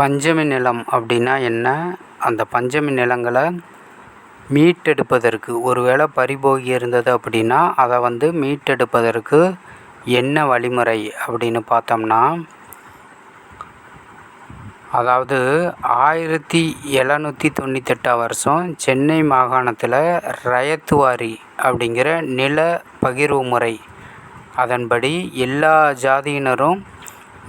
பஞ்சமி நிலம் அப்படின்னா என்ன? அந்த பஞ்சமி நிலங்களை மீட்டெடுப்பதற்கு ஒரு வேளை பறிபோகி இருந்தது அப்படின்னா அதை வந்து மீட்டெடுப்பதற்கு என்ன வழிமுறை அப்படின்னு பார்த்தோம்னா அதாவது ஆயிரத்தி எழுநூற்றி தொண்ணூத்தெட்டாம் வருஷம் சென்னை மாகாணத்தில் ரயத்துவாரி அப்படிங்கிற நில பகிர்வு முறை. அதன்படி எல்லா ஜாதியினரும்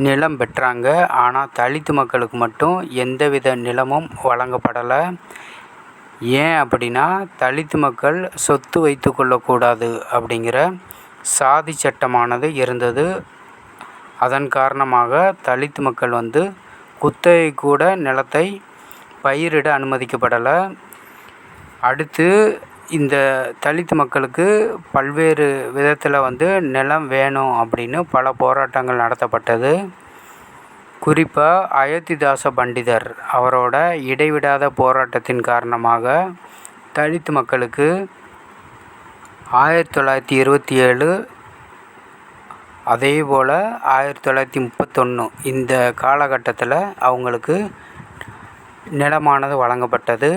நிலம் பெற்றாங்க. ஆனால் தலித்து மக்களுக்கு மட்டும் எந்தவித நிலமும் வழங்கப்படலை. ஏன் அப்படின்னா தலித்து மக்கள் சொத்து வைத்து கொள்ளக்கூடாது அப்படிங்கிற சாதி சட்டமானது இருந்தது. அதன் காரணமாக தலித்து மக்கள் வந்து குத்தகை கூட நிலத்தை பயிரிட அனுமதிக்கப்படலை. அடுத்து இந்த தலித்து மக்களுக்கு பல்வேறு விதத்தில் வந்து நிலம் வேணும் அப்படின்னு பல போராட்டங்கள் நடத்தப்பட்டது. குறிப்பாக அயோத்திதாச பண்டிதர் அவரோட இடைவிடாத போராட்டத்தின் காரணமாக தலித்து மக்களுக்கு ஆயிரத்தி தொள்ளாயிரத்தி இருபத்தி ஏழு அதே போல் ஆயிரத்தி தொள்ளாயிரத்தி முப்பத்தொன்று இந்த காலகட்டத்தில் அவங்களுக்கு நிலமானது வழங்கப்பட்டது.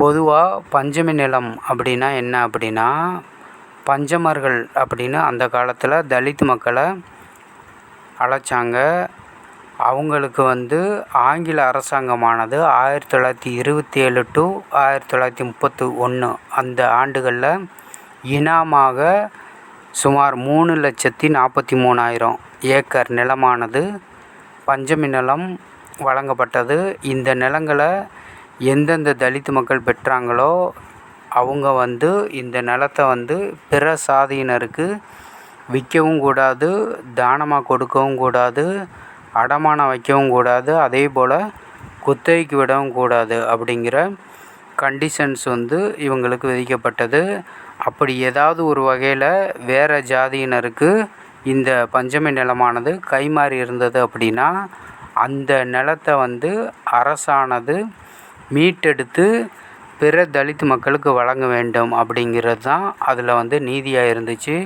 பொதுவாக பஞ்சமி நிலம் அப்படின்னா என்ன அப்படின்னா பஞ்சமர்கள் அப்படின்னு அந்த காலத்தில் தலித் மக்களை அழைச்சாங்க. அவங்களுக்கு வந்து ஆங்கில அரசாங்கமானது ஆயிரத்தி தொள்ளாயிரத்தி இருபத்தி ஏழு டு ஆயிரத்தி தொள்ளாயிரத்தி முப்பத்து ஒன்று அந்த ஆண்டுகளில் இனாமாக சுமார் மூணு லட்சத்தி நாற்பத்தி மூணாயிரம் ஏக்கர் நிலமானது பஞ்சமி நிலம் வழங்கப்பட்டது. இந்த நிலங்களை எந்தெந்த தலித் மக்கள் பெற்றாங்களோ அவங்க வந்து இந்த நிலத்த வந்து பிற சாதியினருக்கு விற்கவும் கூடாது தானமாக கொடுக்கவும் கூடாது அடமானம் வைக்கவும் கூடாது அதே போல் குத்தகைக்கு விடவும் கூடாது அப்படிங்கிற கண்டிஷன்ஸ் வந்து இவங்களுக்கு விதிக்கப்பட்டது. அப்படி ஏதாவது ஒரு வகையில் வேறு ஜாதியினருக்கு இந்த பஞ்சமி நிலமானது கைமாறி இருந்தது அப்படின்னா அந்த நிலத்தை வந்து அரசானது மீட்டெடுத்து பிற தலித் மக்களுக்கு வழங்க வேண்டும் அப்படிங்கிறது தான் அதில் வந்து நீதியாக இருந்துச்சு.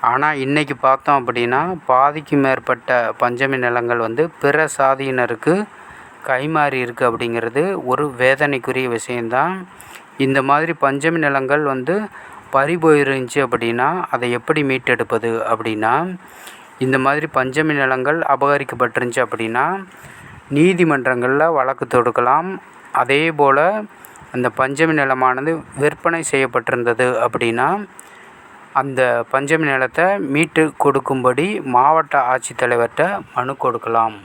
ஆனால் இன்றைக்கி பார்த்தோம் அப்படின்னா பாதிக்கு மேற்பட்ட பஞ்சமி நிலங்கள் வந்து பிற சாதியினருக்கு கைமாறி இருக்குது அப்படிங்கிறது ஒரு வேதனைக்குரிய விஷயந்தான் இந்த மாதிரி பஞ்சமி நிலங்கள் வந்து பறி போயிருந்துச்சி அப்படின்னா அதை எப்படி மீட்டெடுப்பது அப்படின்னா இந்த மாதிரி பஞ்சமி நிலங்கள் அபகரிக்கப்பட்டிருந்துச்சி அப்படின்னா நீதிமன்றங்களில் வழக்கு தொடுக்கலாம் அதே போல் அந்த பஞ்சமி நிலமானது விற்பனை செய்யப்பட்டிருந்தது அப்படின்னா அந்த பஞ்சமி நிலத்தை மீட்டு கொடுக்கும்படி மாவட்ட ஆட்சித்தலைவர்கிட்ட மனு கொடுக்கலாம்.